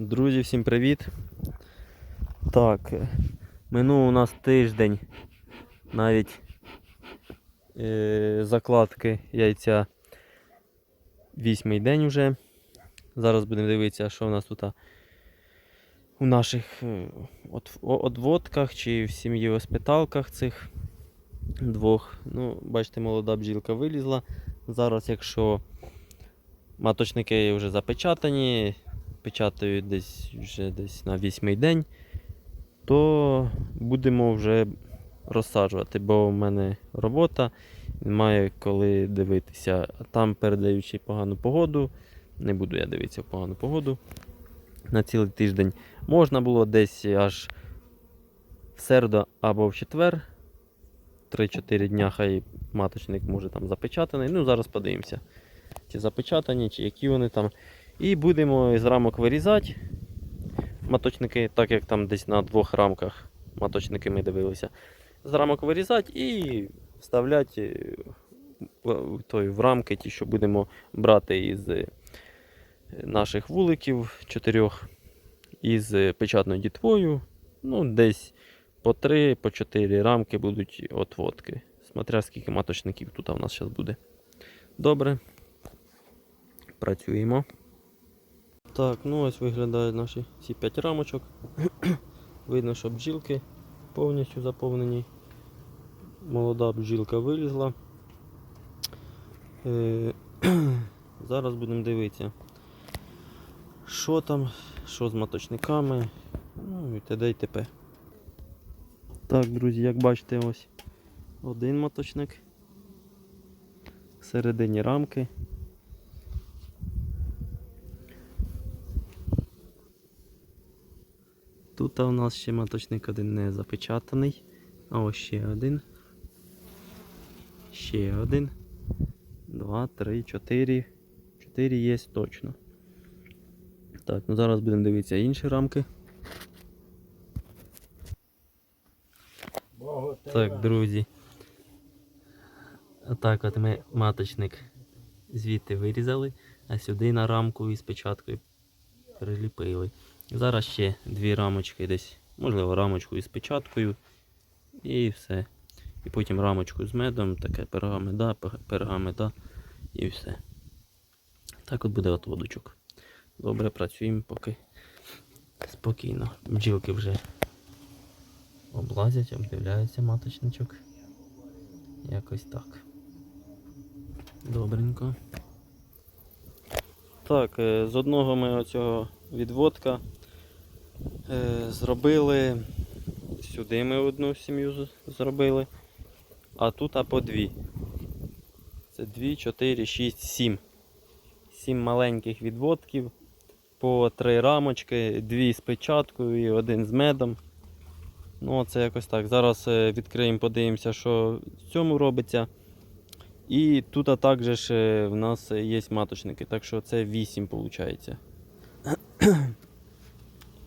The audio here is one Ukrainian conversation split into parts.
Друзі, всім привіт. Так, е, минув у нас тиждень навіть е, закладки яйця. Вісьмий день уже. Зараз будемо дивитися, що у нас тут у наших е, одводках чи в сім'ї оспиталках цих двох. Ну, бачите, молода бджілка вилізла. Зараз, якщо маточники вже запечатані, печатають десь вже десь на вісьмий день, то будемо вже розсаджувати, бо в мене робота, немає коли дивитися. А там, передаючи погану погоду, не буду я дивитися в погану погоду на цілий тиждень. Можна було десь аж в середу або в четвер. 3-4 дня хай маточник може там запечатаний. Ну, зараз подивимося, чи запечатані, чи які вони там. І будемо з рамок вирізати маточники, так як там десь на двох рамках маточники ми дивилися. З рамок вирізати і вставляти е, той, в рамки, ті, що будемо брати із е, наших вуликів чотирьох, із е, печатною дітвою. Ну, десь по 3, по 4 рамки будуть отводки. Смотря скільки маточників тут у нас зараз буде. Добре. Працюємо. Так, ну ось виглядають наші ці 5 рамочок. Видно, що бджілки повністю заповнені. Молода бджілка вилізла. Е, Зараз будемо дивитися, що там, що з маточниками. Ну і т.д. і т.п. Так, друзі, як бачите, ось один моточник. Всередині рамки. Тут у нас ще моточник один не запечатаний. А ось ще один. Ще один. Два, три, чотири. Чотири є точно. Так, ну зараз будемо дивитися інші рамки. Так, друзі. Отак от ми маточник звідти вирізали, а сюди на рамку із печаткою приліпили. Зараз ще дві рамочки десь, можливо, рамочку із печаткою і все. І потім рамочку з медом, таке пергамеда, пергамеда і все. Так от буде отводочок. Добре, працюємо поки спокійно. Бджілки вже облазять, обдивляються маточничок. Якось так. Добренько. Так, е, з одного ми оцього відводка зробили. Сюди ми одну сім'ю зробили. А тут а по дві. Це 2, 4, 6, 7. 7 маленьких відводків. По три рамочки, дві з печаткою і один з медом. Ну, це якось так. Зараз е, відкриємо, подивимося, що в цьому робиться. І тут а також е, в нас є маточники, так що це 8 виходить.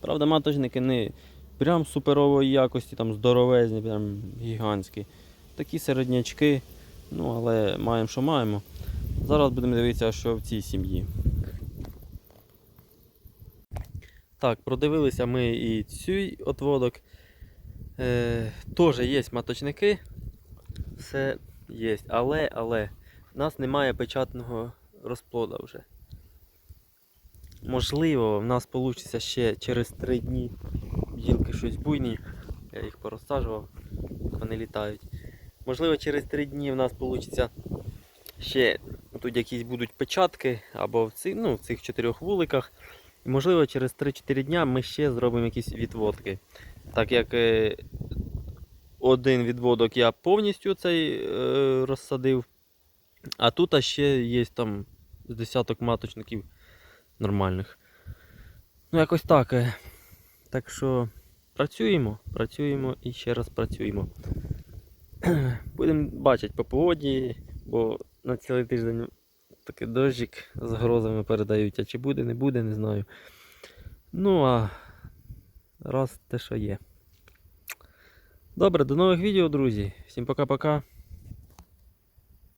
Правда, маточники не прям суперової якості, там здоровезні, прям гігантські. Такі середнячки, ну але маємо, що маємо. Зараз будемо дивитися, що в цій сім'ї. Так, продивилися ми і цей отводок. Е, Теж є маточники. Все є. Але, але в нас немає печатного розплода вже. Можливо, в нас вийде ще через 3 дні бджілки щось буйні. Я їх порозсаджував, вони літають. Можливо, через 3 дні в нас вийде ще тут якісь будуть печатки або в, ці, ну, в цих чотирьох вуликах. І можливо через 3-4 дня ми ще зробимо якісь відводки. Так як е, один відводок я повністю цей е, розсадив, а тут ще є там з десяток маточників нормальних. Ну, якось так. е. Так що працюємо, працюємо і ще раз працюємо. Будемо бачити по погоді, бо на цілий тиждень такий дощик з грозами передають, а чи буде, не буде, не знаю. Ну а раз те, що є. Добре, до нових відео, друзі. Всім пока-пока.